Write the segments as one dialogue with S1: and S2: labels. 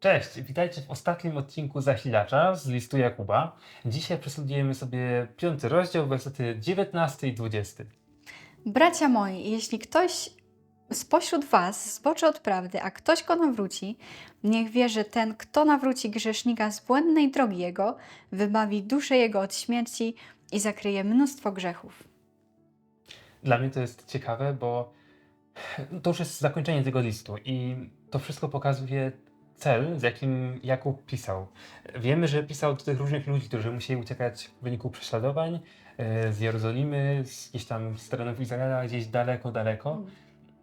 S1: Cześć, witajcie w ostatnim odcinku Zasilacza z listu Jakuba. Dzisiaj przesłuchujemy sobie piąty rozdział, wersety 19 i 20.
S2: Bracia moi, jeśli ktoś spośród was zboczy od prawdy, a ktoś go nawróci, niech wie, że ten, kto nawróci grzesznika z błędnej drogi jego, wybawi duszę jego od śmierci i zakryje mnóstwo grzechów.
S1: Dla mnie to jest ciekawe, bo to już jest zakończenie tego listu i to wszystko pokazuje cel, z jakim Jakub pisał. Wiemy, że pisał do tych różnych ludzi, którzy musieli uciekać w wyniku prześladowań e, z Jerozolimy, z gdzieś tam z terenów Izraela, gdzieś daleko, daleko.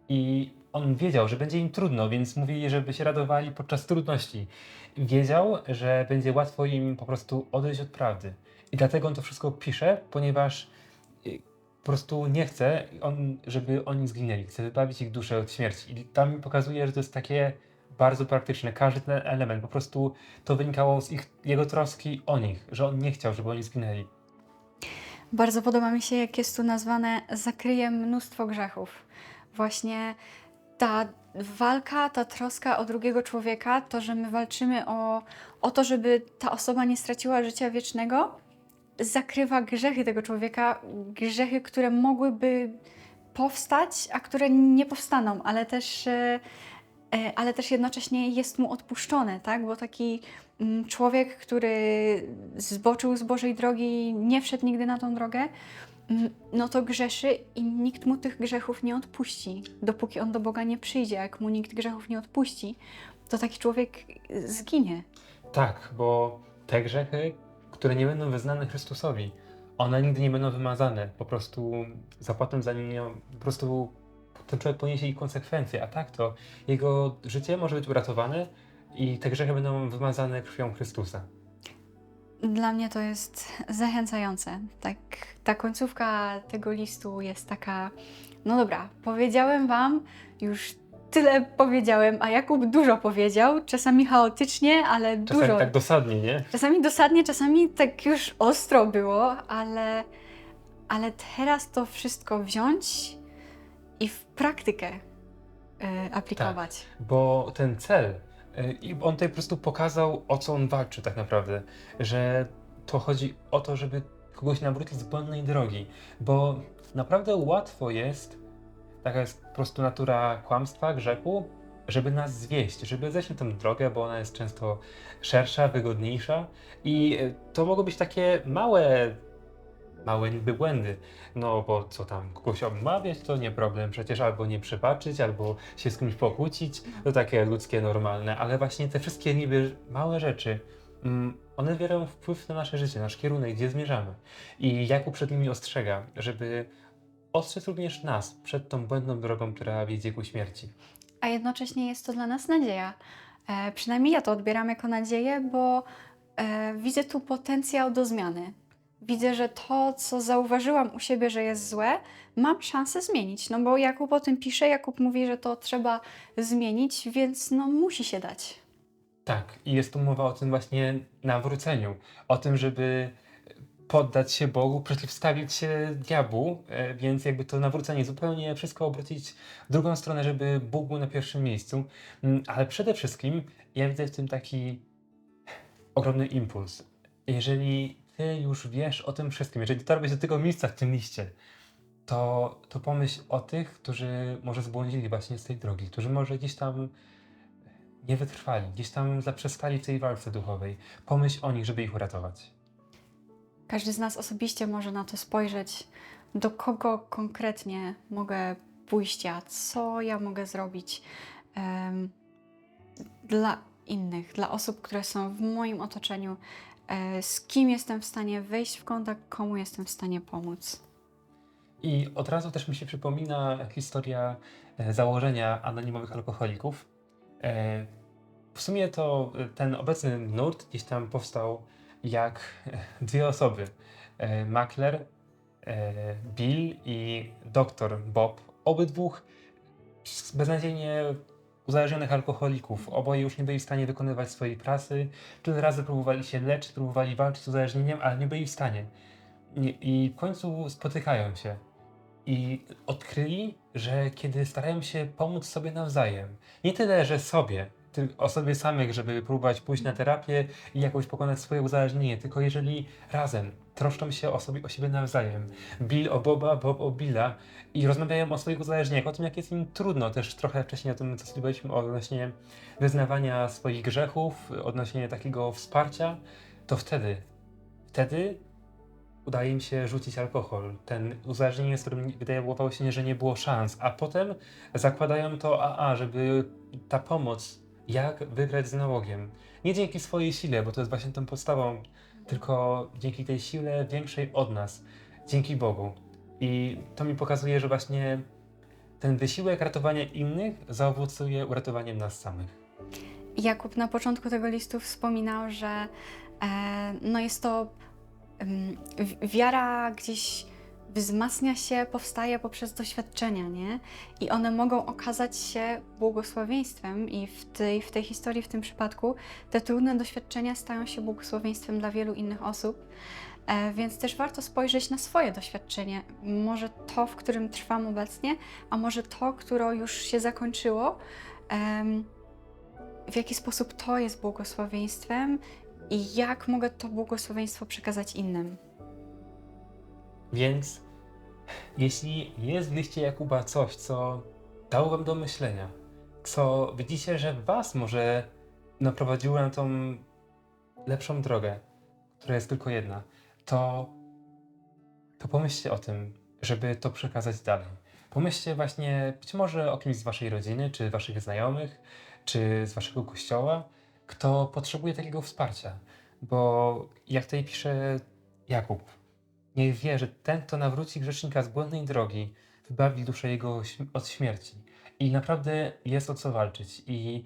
S1: I on wiedział, że będzie im trudno, więc mówili, żeby się radowali podczas trudności. Wiedział, że będzie łatwo im po prostu odejść od prawdy. I dlatego on to wszystko pisze, ponieważ y, po prostu nie chce, on, żeby oni zginęli. Chce wybawić ich duszę od śmierci. I tam pokazuje, że to jest takie bardzo praktyczne. Każdy ten element, po prostu to wynikało z ich, jego troski o nich, że on nie chciał, żeby oni zginęli.
S2: Bardzo podoba mi się, jak jest tu nazwane, zakryje mnóstwo grzechów. Właśnie ta walka, ta troska o drugiego człowieka, to, że my walczymy o, o to, żeby ta osoba nie straciła życia wiecznego, zakrywa grzechy tego człowieka, grzechy, które mogłyby powstać, a które nie powstaną, ale też, e, ale też jednocześnie jest mu odpuszczone, tak? Bo taki mm, człowiek, który zboczył z Bożej drogi, nie wszedł nigdy na tą drogę, mm, no to grzeszy i nikt mu tych grzechów nie odpuści, dopóki on do Boga nie przyjdzie. Jak mu nikt grzechów nie odpuści, to taki człowiek zginie.
S1: Tak, bo te grzechy, które nie będą wyznane Chrystusowi, one nigdy nie będą wymazane. Po prostu zapłatą za nie, po prostu ten człowiek poniesie ich konsekwencje, a tak to jego życie może być uratowane i te grzechy będą wymazane krwią Chrystusa.
S2: Dla mnie to jest zachęcające. Tak, ta końcówka tego listu jest taka. No dobra, powiedziałem Wam, już tyle powiedziałem, a Jakub dużo powiedział, czasami chaotycznie, ale
S1: Czasami
S2: dużo.
S1: tak dosadnie, nie?
S2: Czasami dosadnie, czasami tak już ostro było, ale, ale teraz to wszystko wziąć i w praktykę e, aplikować.
S1: Bo ten cel, y, i on tutaj po prostu pokazał, o co on walczy tak naprawdę. Że to chodzi o to, żeby kogoś nawrócić z błędnej drogi. Bo naprawdę łatwo jest, taka jest po prostu natura kłamstwa, grzechu, żeby nas zwieść, żeby zejść na tę drogę, bo ona jest często szersza, wygodniejsza. I y, to mogą być takie małe, małe niby błędy. No bo co tam, kogoś obmawiać to nie problem, przecież albo nie przebaczyć, albo się z kimś pokłócić, to takie ludzkie, normalne, ale właśnie te wszystkie niby małe rzeczy, mm, one biorą wpływ na nasze życie, nasz kierunek, gdzie zmierzamy. I Jakub przed nimi ostrzega, żeby ostrzec również nas przed tą błędną drogą, która wiedzie ku śmierci.
S2: A jednocześnie jest to dla nas nadzieja. E, przynajmniej ja to odbieram jako nadzieję, bo e, widzę tu potencjał do zmiany. Widzę, że to, co zauważyłam u siebie, że jest złe, mam szansę zmienić. No bo Jakub o tym pisze, Jakub mówi, że to trzeba zmienić, więc no musi się dać.
S1: Tak, i jest tu mowa o tym właśnie nawróceniu, o tym, żeby poddać się Bogu, przeciwstawić się diabłu, e, więc jakby to nawrócenie zupełnie wszystko obrócić w drugą stronę, żeby Bóg był na pierwszym miejscu. Mm, Ale przede wszystkim ja widzę w tym taki ogromny impuls. Jeżeli ty już wiesz o tym wszystkim, jeżeli dotarłeś do tego miejsca w tym liście, to, to pomyśl o tych, którzy może zbłądzili właśnie z tej drogi, którzy może gdzieś tam nie wytrwali, gdzieś tam zaprzestali w tej walce duchowej. Pomyśl o nich, żeby ich uratować.
S2: Każdy z nas osobiście może na to spojrzeć, do kogo konkretnie mogę pójść ja, co ja mogę zrobić em, dla innych, dla osób, które są w moim otoczeniu, z kim jestem w stanie wejść w kontakt, komu jestem w stanie pomóc.
S1: I od razu też mi się przypomina historia e, założenia anonimowych alkoholików. E, W sumie to e, ten obecny nurt gdzieś tam powstał jak e, dwie osoby. E, Makler, e, Bill i doktor Bob. Obydwóch beznadziejnie uzależnionych alkoholików. Oboje już nie byli w stanie wykonywać swojej pracy. Tyle razy próbowali się leczyć, próbowali walczyć z uzależnieniem, ale nie byli w stanie. I, I w końcu spotykają się i odkryli, że kiedy starają się pomóc sobie nawzajem, nie tyle, że sobie, o sobie samych, żeby próbować pójść na terapię i jakoś pokonać swoje uzależnienie, tylko jeżeli razem troszczą się o, sobie, o siebie nawzajem, Bill o Boba, Bob o Billa i rozmawiają o swoich uzależnieniach, o tym, jak jest im trudno, też trochę wcześniej o tym, co słyszeliśmy odnośnie wyznawania swoich grzechów, odnośnie takiego wsparcia, to wtedy, wtedy udaje im się rzucić alkohol. Ten uzależnienie, z którym wydawało się, że nie było szans, a potem zakładają to AA, żeby ta pomoc, jak wygrać z nałogiem. Nie dzięki swojej sile, bo to jest właśnie tą podstawą, tylko dzięki tej sile większej od nas, dzięki Bogu. I to mi pokazuje, że właśnie ten wysiłek ratowania innych zaowocuje uratowaniem nas samych.
S2: Jakub na początku tego listu wspominał, że e, no jest to wi- wiara gdzieś wzmacnia się, powstaje poprzez doświadczenia, nie? I one mogą okazać się błogosławieństwem i w tej, w tej historii, w tym przypadku, te trudne doświadczenia stają się błogosławieństwem dla wielu innych osób. E, więc też warto spojrzeć na swoje doświadczenie. Może to, w którym trwam obecnie, a może to, które już się zakończyło. W jaki sposób to jest błogosławieństwem i jak mogę to błogosławieństwo przekazać innym.
S1: Więc jeśli jest w liście Jakuba coś, co dało wam do myślenia, co widzicie, że was może naprowadziło na tą lepszą drogę, która jest tylko jedna, to, to pomyślcie o tym, żeby to przekazać dalej. Pomyślcie właśnie być może o kimś z waszej rodziny, czy waszych znajomych, czy z waszego kościoła, kto potrzebuje takiego wsparcia. Bo jak tutaj pisze Jakub, Niech wie, że ten, kto nawróci grzesznika z błędnej drogi, wybawi duszę jego od śmierci. I naprawdę jest o co walczyć. I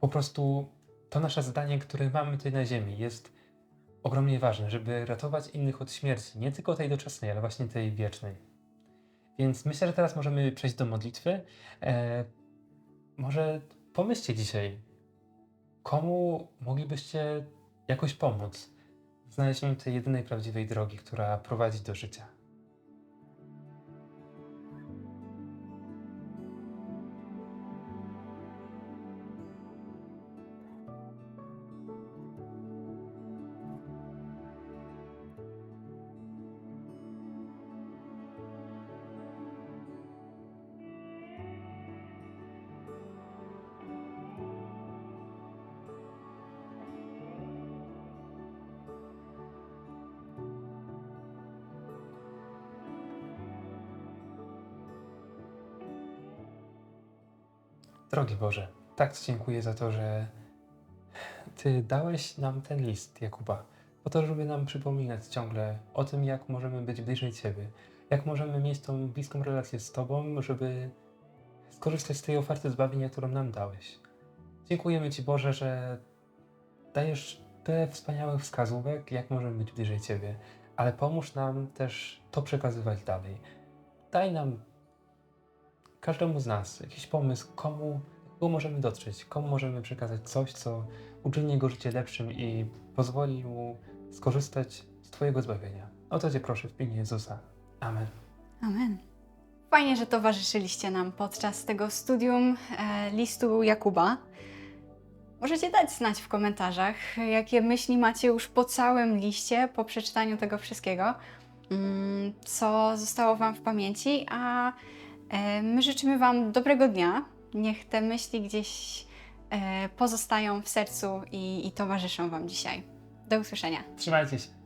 S1: po prostu to nasze zadanie, które mamy tutaj na ziemi, jest ogromnie ważne, żeby ratować innych od śmierci. Nie tylko tej doczesnej, ale właśnie tej wiecznej. Więc myślę, że teraz możemy przejść do modlitwy. E, może pomyślcie dzisiaj, komu moglibyście jakoś pomóc znalezieniu tej jedynej prawdziwej drogi, która prowadzi do życia. Drogi Boże, tak Ci dziękuję za to, że Ty dałeś nam ten list, Jakuba, po to, żeby nam przypominać ciągle o tym, jak możemy być bliżej Ciebie, jak możemy mieć tą bliską relację z Tobą, żeby skorzystać z tej oferty zbawienia, którą nam dałeś. Dziękujemy Ci, Boże, że dajesz tyle wspaniałych wskazówek, jak możemy być bliżej Ciebie, ale pomóż nam też to przekazywać dalej. Daj nam każdemu z nas jakiś pomysł, komu, komu możemy dotrzeć, komu możemy przekazać coś, co uczyni jego życie lepszym i pozwoli mu skorzystać z Twojego zbawienia. O to Cię proszę w imię Jezusa. Amen.
S2: Amen. Fajnie, że towarzyszyliście nam podczas tego studium e, listu Jakuba. Możecie dać znać w komentarzach, jakie myśli macie już po całym liście, po przeczytaniu tego wszystkiego, mm, co zostało Wam w pamięci, a my życzymy Wam dobrego dnia. Niech te myśli gdzieś e, pozostają w sercu i, i towarzyszą Wam dzisiaj. Do usłyszenia.
S1: Trzymajcie się.